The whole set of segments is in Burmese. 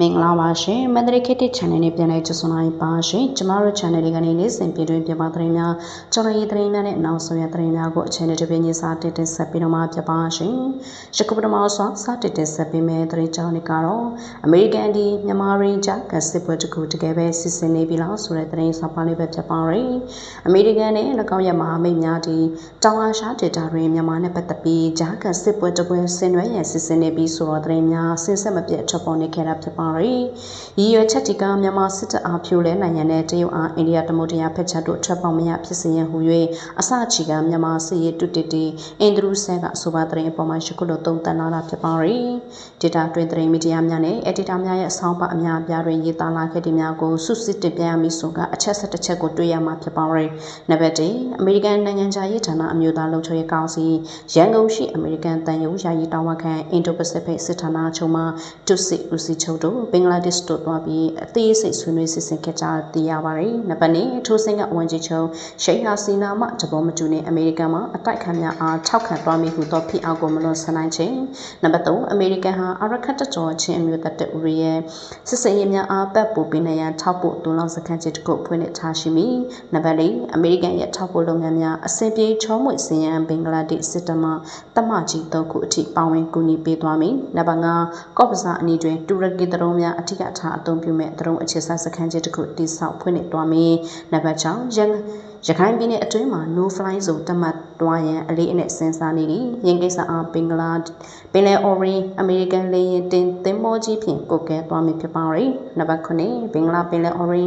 မင်္ဂလာပါရှင်မန္တလေးခေတ်တစ် channel နဲ့ပြန်လည်ကြိုဆိုလိုက်ပါရှင်ကျမတို့ channel လေးကနေနေ့စဉ်ပြည်တွင်းပြပသတင်းများကြော်ရည်သတင်းများနဲ့နောက်ဆုံးရသတင်းများကိုအချိန်နဲ့တပြည့်ညီစာတင်တင်ဆက်ပြီးတော့မှပြပါရှင်ရှကုပထမဆောင်စတင်တင်ဆက်ပေးမယ့်သတင်းကြောင်းတွေကတော့အမေရိကန်ဒီမြန်မာရင်းဂျာကစစ်ပွဲတကူတကယ်ပဲစစ်စင်နေပြီလားဆိုတဲ့သတင်းစာပါလေးပဲဖြစ်ပါရယ်အမေရိကန်နဲ့၎င်းရဲ့မဟာမိတ်များဒီတောင်အာရှဒေတာတွင်မြန်မာနဲ့ပတ်သက်ပြီးဂျာကစစ်ပွဲတပွဲဆင်နွှဲရန်စစ်စင်နေပြီဆိုတော့သတင်းများဆင်ဆက်မပြတ်ထွက်ပေါ်နေခဲ့တာဖြစ်ပါရယ်။ရည်ရွယ်ချက်တီကမြန်မာစစ်တပ်အားဖြိုလဲနိုင်ငံနဲ့တရုတ်အားအိန္ဒိယတမုတ်တရားဖက်ချက်တို့ထွက်ပေါက်မရဖြစ်စေရန်ဟူ၍အစချီကမြန်မာစစ်ရေးတုတတီအင်ဒရူးဆဲကအဆိုပါသတင်းအပေါ်မှာရှခုလိုသုံးသပ်လာတာဖြစ်ပါရယ်။ဒေတာတွင်သတင်းမီဒီယာများနဲ့အက်ဒီတာများရဲ့အဆောင်ပါအများအပြားတွင်ရေးသားလာခဲ့တဲ့များကိုစုစည်းတင်ပြရမည်ဆိုကအချက်ဆက်တစ်ချက်ကိုတွေ့ရမှာဖြစ်ပါရယ်။နံပါတ်1အမေရိကန်နိုင်ငံခြားရေးဌာနအမျိုးသားလုံခြုံရေးကောင်စီရန်ကုန်ရှိအမေရိကန်တန်ယုံယာယီတာဝန်ခံအင်ဒိုပစိဖိတ်စစ်ဌာနချုပ်မှတုစစ်ဦးစီးချုပ်တို့ဘင်္ဂလားဒေ့ရှ်တို့သွားပြီးအသေးစိတ်ဆွေးနွေးစစ်ဆင်ခဲ့ကြသိရပါတယ်။နံပါတ်2ထိုးစင်ကဝန်ကြီးချုပ်ရှိဟာစီနာမှတဘောမတူနဲ့အမေရိကန်မှအတိုက်ခံများအားထောက်ခံသွားမိဟုသောဖိအားကိုမလွန်ဆန်နိုင်ခြင်း။နံပါတ်3အမေရိကန်ဟာအရခတ်တကြောချင်းအမျိုးသက်တဲ့ဦးရဲ့စစ်စင်ရေးများအားပတ်ပို့ပေးနေရန်ထောက်ပို့တူလောင်စခန်းချစ်တစ်ခုဖွင့်လှစ်ထားရှိမိ။နံပါတ်4အမေရိကန်ရဲ့ထောက်ပို့လုပ်ငန်းများအစဉ်ပြေချောမွေ့စင်ရန်ဘင်္ဂလားဒေ့ရှ်စစ်တမတမကြီး၃ခုအထိပါဝင်ကူညီပေးသွားမိ။နံပါတ်5ကော့ပစာအနီးတွင်တူရကီတရုံးများအထူးအထားအသုံးပြုမဲ့တရုံးအခြေစိုက်စခန်းကြီးတစ်ခုတိဆောက်ဖွင့်လှစ်သွားမယ်။နံပါတ်6ရန်ရခိုင်ပြည်နယ်အတွင်းမှာ no fly zone တတ်မှတ်တွားရန်အလေးအနက်စဉ်းစားနေသည်။ရင်းကိစ္စအားပင်္ဂလားပင်လယ်အော်ရီအမေရိကန်လေယာဉ်တင်သင်္ဘောကြီးဖြင့်ကုတ်ကဲသွားမည်ဖြစ်ပါရယ်။နံပါတ်9ဘင်္ဂလားပင်လယ်အော်ရီ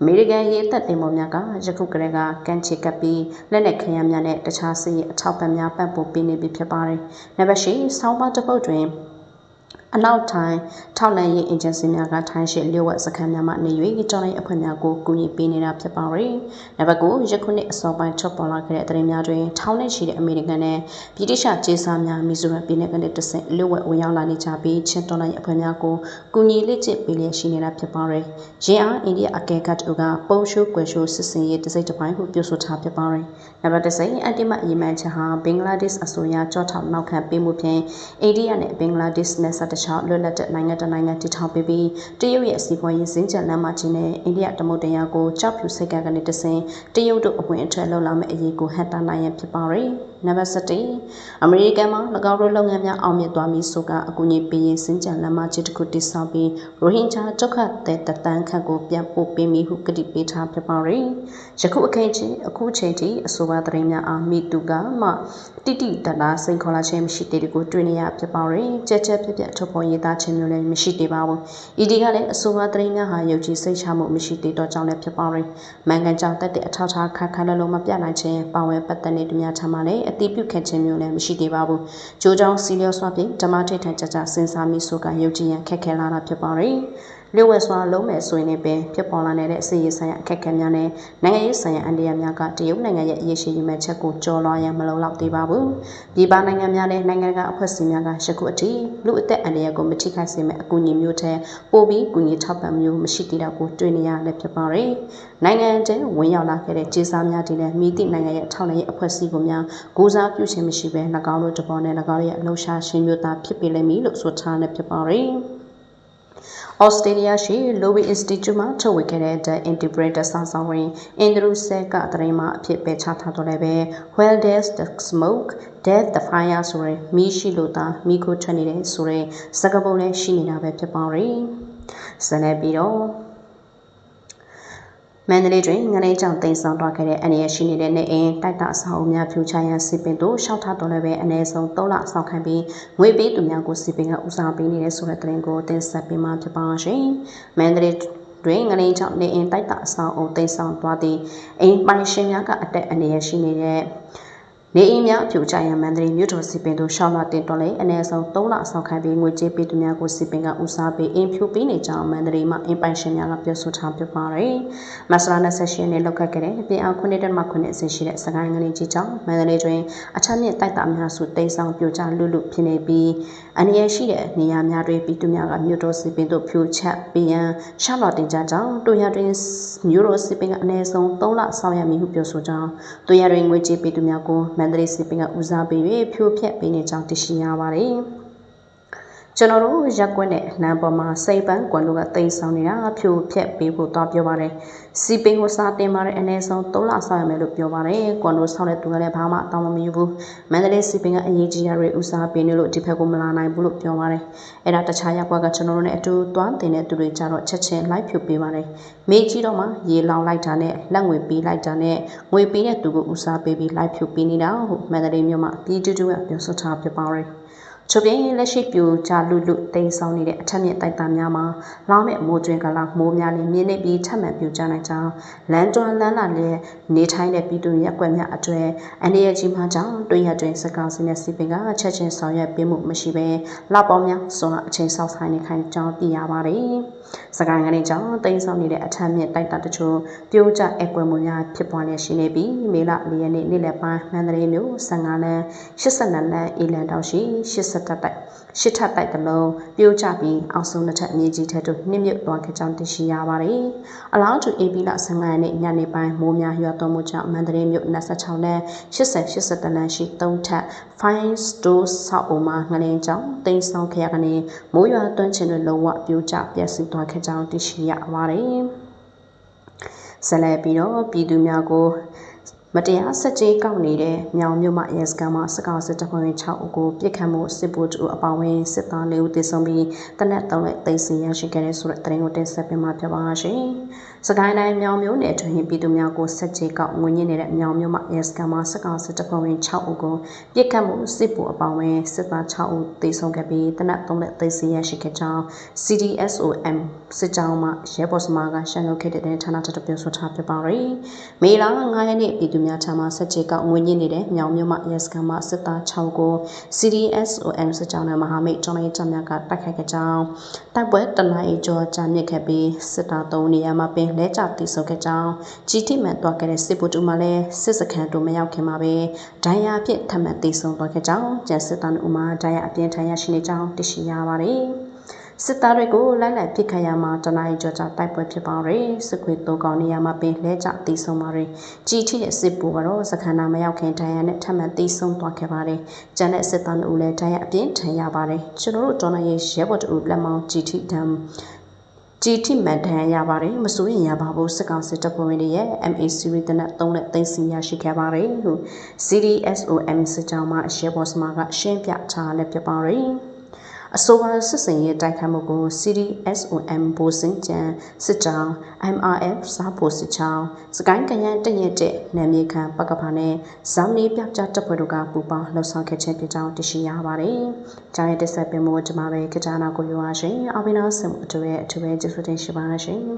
အမေရိကန်ရေတပ်သင်္ဘောများကယခုကတည်းကကမ်းခြေကပ်ပြီးလက်နက်ခဲယမ်းများနဲ့တခြားစစ်ရေးအထောက်ပံ့များပံ့ပိုးပေးနေပြီဖြစ်ပါရယ်။နံပါတ်10ဆောင်းပါးတစ်ပုဒ်တွင် အနောက်ထိုင်းထောက်လန်ရေးအေဂျင်စီများကထိုင်းရှိလျှို့ဝှက်စခန်းများမှနေ၍ကြောင်းလိုက်အဖွဲ့များကိုကူညီပေးနေတာဖြစ်ပါရယ်။နံပါတ်9ယခုနှစ်အစောပိုင်းထွက်ပေါ်လာခဲ့တဲ့သတင်းများတွင်ထောင်းနဲ့ရှိတဲ့အမေရိကန်နဲ့ဗြိတိရှကျေးစာများမီဇိုရမ်ပြည်နယ်ကနေတဆင့်လျှို့ဝှက်ဝင်ရောက်လာနေကြပြီးချင်းတော်လိုက်အဖွဲ့များကိုကူညီလက်ကျင့်ပေးလျက်ရှိနေတာဖြစ်ပါရယ်။ရင်းအားအိန္ဒိယအကဲခတ်တို့ကပုံရှိုးကွယ်ရှိုးစစ်စင်ရေးတစိမ့်တစ်ပိုင်းဟုပြောဆိုထားဖြစ်ပါရယ်။နံပါတ်10အန်တီမအီမန်ချဟာဘင်္ဂလားဒေ့ရှ်အစိုးရကြောထောက်နောက်ခံပေးမှုဖြင့်အိန္ဒိယနဲ့ဘင်္ဂလားဒေ့ရှ်နယ်စပ်တစ်လျှောက်လွတ်လပ်တဲ့နိုင်ငံတစ်နိုင်ငံတည်ထောင်ပေးပြီးတရုတ်ရဲ့စီးပွားရေးစင်ကြံလမ်းမကြီးနဲ့အိန္ဒိယတမုတ်တရားကိုကြောက်ဖြူစိတ်ကကနေတဆင်တရုတ်တို့အဝင်အထွက်လုပ်လာမယ့်အရေးကိုဟန်တာနိုင်ရဖြစ်ပါရယ် နံပါတ်7အမေရိကန်မှာ၎င်းတို့လုပ်ငန်းများအောင်မြင်သွားပြီဆိုကအကူအညီပေးရင်စင်ကြံလမ်းမကြီးတစ်ခုတည်ဆောက်ပြီးရိုဟင်ဂျာဒုက္ခတဲ့တတန်းခန့်ကိုပြန်ပို့ပေးမိဟုကတိပေးထားဖြစ်ပါရယ်ယခုအခင်းချင်းအခုချိန်ထိအဆိုပါသတင်းများအားမိသူကမှတိတိတတ်တာစိန်ခေါ်လာခြင်းမရှိသေးတဲ့ကိုတွေ့နေရဖြစ်ပါရယ်ကြက်ကြက်ပြက်ပြက်ထုတ်ပေါ်ရေးသားခြင်းမျိုးလည်းမရှိသေးပါဘူး။ဤဒီကလည်းအဆိုပါသတင်းများဟာယုံကြည်စိတ်ချမှုမရှိသေးတော့ကြောင့်လည်းဖြစ်ပါရယ်။မှန်ကန်ကြောင့်တက်တဲ့အထောက်ထားခက်ခက်လုံးလုံးမပြနိုင်ခြင်းပါဝင်ပတ်သက်နေတဲ့များထမ်းမှလည်းအတိပြုခဲ့ခြင်းမျိုးလည်းမရှိသေးပါဘူး။ကြိုးကြောင်းစီလျော့စွာဖြင့်ဓမ္မထိတ်ထန်ကြကြစဉ်းစားမိဆိုကယုံကြည်ရန်ခက်ခဲလာတာဖြစ်ပါရယ်။ လျှို့ဝှက်စွာလုံးမဲ့ဆိုရင်လည်းပဲဖြစ်ပေါ်လာနေတဲ့စီရေးဆိုင်ရာအခက်အခဲများနဲ့နိုင်ငံရေးဆိုင်ရာအန္တရာယ်များကတရုတ်နိုင်ငံရဲ့အရေးရှိရမှချက်ကိုကျော်လွှားရန်မလုံလောက်သေးပါဘူး။ပြည်ပနိုင်ငံများနဲ့နိုင်ငံကအဖွဲ့အစည်းများကယခုအထိလူအသက်အန္တရာယ်ကိုမထိခိုက်စေမယ့်အကူအညီမျိုးထဲပိုပြီးကူညီထောက်ပံ့မျိုးမရှိသေးတာကိုတွေ့နေရလည်းဖြစ်ပါရယ်။နိုင်ငံတဲဝင်ရောက်လာခဲ့တဲ့ကျေးစားများဒီလည်းမိသည့်နိုင်ငံရဲ့ထောက်လှမ်းရေးအဖွဲ့အစည်းကိုများကိုစားပြုခြင်းမရှိဘဲ၎င်းတို့တပေါ်နဲ့၎င်းရဲ့အလှူရှာရှင်မျိုးသားဖြစ်ပေလိမ့်မည်လို့ဆိုထားလည်းဖြစ်ပါရယ်။ ဩစတြေးလျရှိ Lowy Institute မှထုတ်ဝေခဲ့တဲ့ The Interpreter စာဆောင်ဝင် Andrew Sack ကသတင်းမှအဖြစ်ပဲချထားတော့လည်းပဲ Well there's the smoke death the fire ဆိုရယ်မီးရှိလို့သာမီးခိုးထွက်နေတဲ့ဆိုရယ်စကားပုံနဲ့ရှိနေတာပဲဖြစ်ပါရဲ့။ဇနေပြီးတော့ မန္တလေးတွင်ငနေကြောင့်တင်ဆောင်သွားခဲ့တဲ့အနေရရှိနေတဲ့နေအိမ်တိုက်တာအဆောက်အအုံများဖြူချရန်စီပင်တို့ရှောက်ထားတော်လည်းပဲအနည်းဆုံး3လအဆောက်ခံပြီးငွေပေးသူများကိုစီပင်ကဦးစားပေးနေတဲ့ဆိုတဲ့သတင်းကိုတင်ဆက်ပေးမှာဖြစ်ပါရှင်။မန္တလေးတွင်ငနေကြောင့်နေအိမ်တိုက်တာအဆောက်အုံတင်ဆောင်သွားသည့်အိမ်ပိုင်ရှင်များကအတက်အနေရရှိနေတဲ့ နေအိမ်များအဖြူချရန်မန္တလေးမြို့တော်စီပင်သို့ရှောင်းလာတင်တော်လဲအနည်းဆုံး3လအဆောင်ခံပြီးငွေကြေးပေးသူများကိုစီပင်ကဦးစားပေးအင်ဖြူပေးနေကြောင်းမန္တလေးမှာအင်ပိုင်ရှင်များကပြောဆိုထားပြပါတယ်။မဆလာ28ရက်နေ့လောက်ခဲ့တဲ့ပြင်အောင်9တက်မှ9အဆင့်ရှိတဲ့စကိုင်းငလေးကြီးကြောင့်မန္တလေးတွင်အထက်မြင့်တိုက်တာအများစုတိမ်ဆောင်ပြိုကျလွတ်လွတ်ဖြစ်နေပြီးအနေရရှိတဲ့နေရာများတွင်ပြည်သူများကမြို့တော်စီပင်သို့ဖြိုချက်ပြီးရန်ရှောင်းလာတင်ကြကြောင်းတို့ရတွင်မြို့တော်စီပင်ကအနည်းဆုံး3လဆောင်ရမည်ဟုပြောဆိုကြောင်းတို့ရတွင်ငွေကြေးပေးသူများကိုမန္တလေးစစ်ပင်ကဦးစားပေး၍ဖြိုဖျက်ပေးနေကြောင်းသိရှိရပါတယ်။ ကျွန်တော်တို့ရက်ကွက်နဲ့လမ်းပေါ်မှာစိတ်ပန်းကွန်တို့ကတိမ်ဆောင်နေတာဖြိုဖျက်ပေးဖို့တော့ပြောပါတယ်စီပင်ကိုစားတင်ပါတယ်အနည်းဆုံး3လဆောင်ရမယ်လို့ပြောပါတယ်ကွန်တို့ဆောင်တဲ့သူကလည်းဘာမှတောင်းမမယူဘူးမန္တလေးစီပင်ကအရေးကြီးရတွေဦးစားပေးနေလို့ဒီဘက်ကိုမလာနိုင်ဘူးလို့ပြောပါတယ်အဲ့ဒါတခြားရက်ကွက်ကကျွန်တော်တို့နဲ့အတူသွားတင်တဲ့သူတွေကြတော့ချက်ချင်းလိုက်ဖြုတ်ပေးပါတယ်မေးကြည့်တော့မှရေလောင်လိုက်တာနဲ့လက်ငွေပေးလိုက်တာနဲ့ငွေပေးတဲ့သူကိုဦးစားပေးပြီးလိုက်ဖြုတ်ပေးနေတာဟုတ်မန္တလေးမြို့မှာပြည်တူတူကပြောဆိုထားပြပါတယ် ချိုပြင်းလက်ရှိပြူကြလူလူတိမ်ဆောင်နေတဲ့အထက်မြင့်တိုက်တာများမှာလောင်းမဲ့မိုးကျွင်းကလာမိုးများနဲ့မြင်းနေပြီးထပ်မံပြူကြနိုင်ကြောင်းလမ်းတွန်းလမ်းလာလည်းနေထိုင်တဲ့ပြည်သူရက်ွက်များအတွေ့အနေရကြီးမှကြောင့်တွင်းရတွင်စကောက်စင်းတဲ့စီပင်ကချက်ချင်းဆောင်ရွက်ပေးမှုမရှိဘဲလောက်ပေါင်းများစွန်အချိန်ဆောက်ဆိုင်နေခိုင်ကြောင်းသိရပါတယ်။ စကိုင်းကနေကြောင့်တိမ်ဆောင်နေတဲ့အထက်မြင့်တိုက်တာတချို့ပြိုကျအကွယ်မှုများဖြစ်ပွားလျက်ရှိနေပြီးမေလ၄ရက်နေ့နေ့လယ်ပိုင်းမန္တလေးမြို့15လမ်း82လမ်းအေလန်တောင်ရှိ80တက်တိုက် ရှစ်ထပ်တိုက်တလုံးပြိုကျပြီးအောင်ဆုံးတစ်ထပ်အမြင့်ကြီးထက်တို့နှိမ့်မြုပ်သွားခဲ့ကြောင်းသိရှိရပါတယ်။အလားတူ AP လ15ရက်နေ့ညနေပိုင်းမိုးများရွာသွန်းမှုကြောင့်မန္တလေးမြို့26လမ်း80 80လမ်းရှိ3ထပ် Fine Store ဆောက်အုံမှာငလင်းကြောင့်တိမ်ဆောင်ခရကနေမိုးရွာသွန်းခြင်းတွေလုံးဝပြိုကျပျက်စီးသွားခဲ့ကြောင်းသိရှိရပါတယ်။ဆက်လက်ပြီးတော့ပြည်သူများကို မတရားဆက်ကြေးကောက်နေတဲ့မြောင်မြို့မှရဲစခန်းမှာစကောက်စစ်တပ်ဖွဲ့ဝင်6ဦးကိုပြစ်ခတ်မှုစစ်ဗိုလ်တူအပါဝင်စစ်သား၄ဦးသေဆုံးပြီးတနက်၃ရက်သိမ်းဆည်းရရှိခဲ့တဲ့ဆိုတဲ့သတင်းကိုတင်ဆက်ပေးမှာဖြစ်ပါရှင်။စကိုင်းတိုင်းမြောင်မြို့နယ်တွင်ပြည်သူများကိုဆက်ကြေးကောက်ငွေညစ်နေတဲ့မြောင်မြို့မှရဲစခန်းမှာစကောက်စစ်တပ်ဖွဲ့ဝင်6ဦးကိုပြစ်ခတ်မှုစစ်ဗိုလ်အပါဝင်စစ်သား6ဦးသေဆုံးခဲ့ပြီးတနက်၃ရက်သိမ်းဆည်းရရှိခဲ့ကြောင်း CDSOM စစ်ကြောင်းမှရဲဘော်စမားကရှမ်းလုပ်ခဲ့တဲ့ဌာနတတပြောဆိုထားဖြစ်ပါရယ်။မေလ9ရက်နေ့ပြည်သူများထံမှဆက်ကြေကောက်ငွေညစ်နေတဲ့မြောင်မြို့မှရဲစခန်းမှစစ်သား6ကို CDSON စစ်ကြောင်းနဲ့မဟာမိတ်ကျောင်းရေးကြများကတိုက်ခိုက်ခဲ့ကြောင်းတိုက်ပွဲတနအီကျော်ကြာမြင့်ခဲ့ပြီးစစ်သား3နေရာမှာပင်လဲကျတိစုပ်ခဲ့ကြောင်းကြီးတိမှန်သွားခဲ့တဲ့စစ်ဗိုလ်တူမှလည်းစစ်စခန်းတို့မရောက်ခင်မှာပဲဒဏ်ရာအဖြစ်ထပ်မံတိစုံသွားခဲ့ကြောင်းကျန်စစ်သားတို့မှဒဏ်ရာအပြင်းထန်ရရှိနေကြောင်းသိရှိရပါတယ် စစ်သားတွေကိုလိုက်လိုက်ပစ်ခတ်ရမှာတနိုင်ကြောကြတိုက်ပွဲဖြစ်ပါရယ်စစ်ခွေသုံးကောင်နေရာမှာပင်လဲကျတီးဆုံးပါရယ်ကြီးထိတဲ့စစ်ဘူကတော့စခန္ဓာမရောက်ခင်ဒဏ်ရာနဲ့ထပ်မံတီးဆုံးသွားခဲ့ပါတယ်ကျန်တဲ့စစ်သားတို့လည်းဒဏ်ရာအပြင်းထန်ရပါတယ်ကျွန်တော်တို့ဒေါ်လာရဲ့ရဲဘော်တို့လက်မောင်းကြီးထိဒံကြည်ထိမှန်ထန်ရပါတယ်မစိုးရင်ရပါဘူးစစ်ကောင်စစ်တပ်ဖွဲ့ဝင်တွေရဲ့ MA series တနက်3နဲ့သိမ်းစီရရှိခဲ့ပါတယ်ဟု CDSOM စစ်ကြောင်းမှရဲဘော်စမားကရှင်းပြထားလည်းဖြစ်ပါတယ် အဆိုပါစစ်စင်ရေးတိုက်ခိုက်မှုကို CDSOM ဘိုးစင်ကျန်စစ်ကြောင်း MRF စားဖို့စစ်ကြောင်းစကိုင်းကရန်တရက်တဲ့နာမည်ခံပကဖာနဲ့ဇောင်းနေပြောက်ကြတပ်ဖွဲ့တို့ကပူပေါင်းလှုပ်ဆောင်ခဲ့ခြင်းဖြစ်ကြောင်းသိရှိရပါတယ်။ကြားရတဲ့ဆက်ပင်မို့ကျွန်မပဲကြကြနာကိုပြောရရှင်။အဘိနာဆင်အတူရဲ့အထူးပဲကျေးဇူးတင်ရှိပါရှင်။